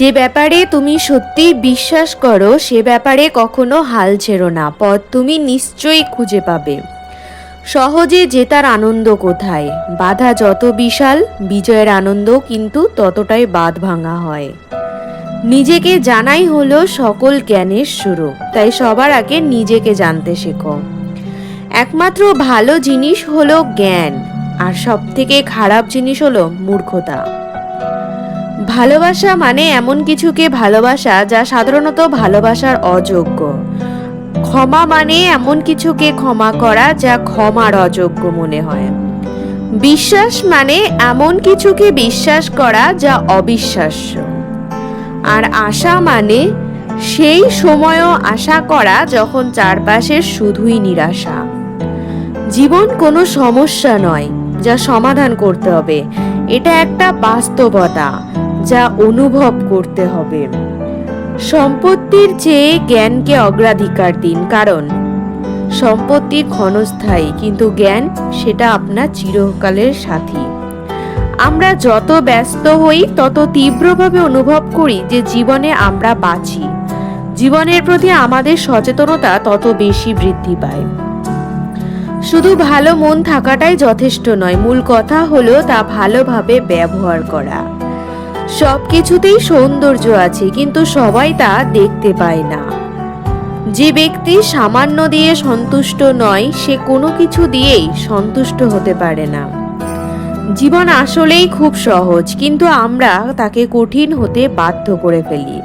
যে ব্যাপারে তুমি সত্যি বিশ্বাস করো, সে ব্যাপারে কখনো হাল ছেড়ো না। পথ তুমি নিশ্চয়ই খুঁজে পাবে। সহজে জেতার আনন্দ কোথায়? বাধা যত বিশাল, বিজয়ের আনন্দ কিন্তু ততটাই বাদ ভাঙা হয়। নিজেকে জানাই হলো সকল জ্ঞানের শুরু, তাই সবার আগে নিজেকে জানতে শেখো। একমাত্র ভালো জিনিস হলো জ্ঞান, আর সব থেকে খারাপ জিনিস হলো মূর্খতা। ভালোবাসা মানে এমন কিছুকে ভালোবাসা যা সাধারণত ভালোবাসার অযোগ্য। ক্ষমা মানে এমন কিছুকে ক্ষমা করা যা ক্ষমার অযোগ্য মনে হয়। বিশ্বাস মানে এমন কিছুকে বিশ্বাস করা যা অবিশ্বাস্য। আর আশা মানে সেই সময়ও আশা করা যখন চারপাশে শুধুই নিরাশা। জীবন কোনো সমস্যা নয়, যা সমাধান করতে হবে। এটা একটা বাস্তবতা যা অনুভব করতে হবে। সম্পত্তির চেয়ে জ্ঞানকে অগ্রাধিকার দিন, কারণ সম্পত্তির ক্ষণস্থায়ী, কিন্তু জ্ঞান সেটা আপনার চিরকালের সাথী। আমরা যত ব্যস্ত হই, তত তীব্রভাবে অনুভব করি যে জীবনে আমরা বাঁচি। জীবনের প্রতি আমাদের সচেতনতা তত বেশি বৃদ্ধি পায়। শুধু ভালো মন থাকাটাই যথেষ্ট নয়, মূল কথা হলো তা ভালোভাবে ব্যবহার করা। সব কিছুতেই সৌন্দর্য আছে, কিন্তু সবাই তা দেখতে পায় না। যে ব্যক্তি সামান্য দিয়ে সন্তুষ্ট নয়, সে কোনো কিছু দিয়েই সন্তুষ্ট হতে পারে না। জীবন আসলেই খুব সহজ, কিন্তু আমরা তাকে কঠিন হতে বাধ্য করে ফেলি।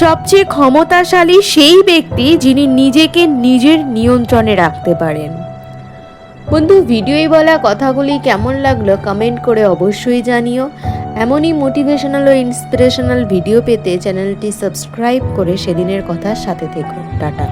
সবচেয়ে ক্ষমতাশালী সেই ব্যক্তি যিনি নিজেকে নিজের নিয়ন্ত্রণে রাখতে পারেন। বন্ধু ভিডিওয় বলা কথাগুলি কেমন লাগল? কমেন্ট করে অবশ্যই জানিও। এমনই মোটিভেশনাল ও ইন্সপিরেশনাল ভিডিও পেতে চ্যানেলটি সাবস্ক্রাইব করে সেদিনের কথার সাথে থেকো টাটা।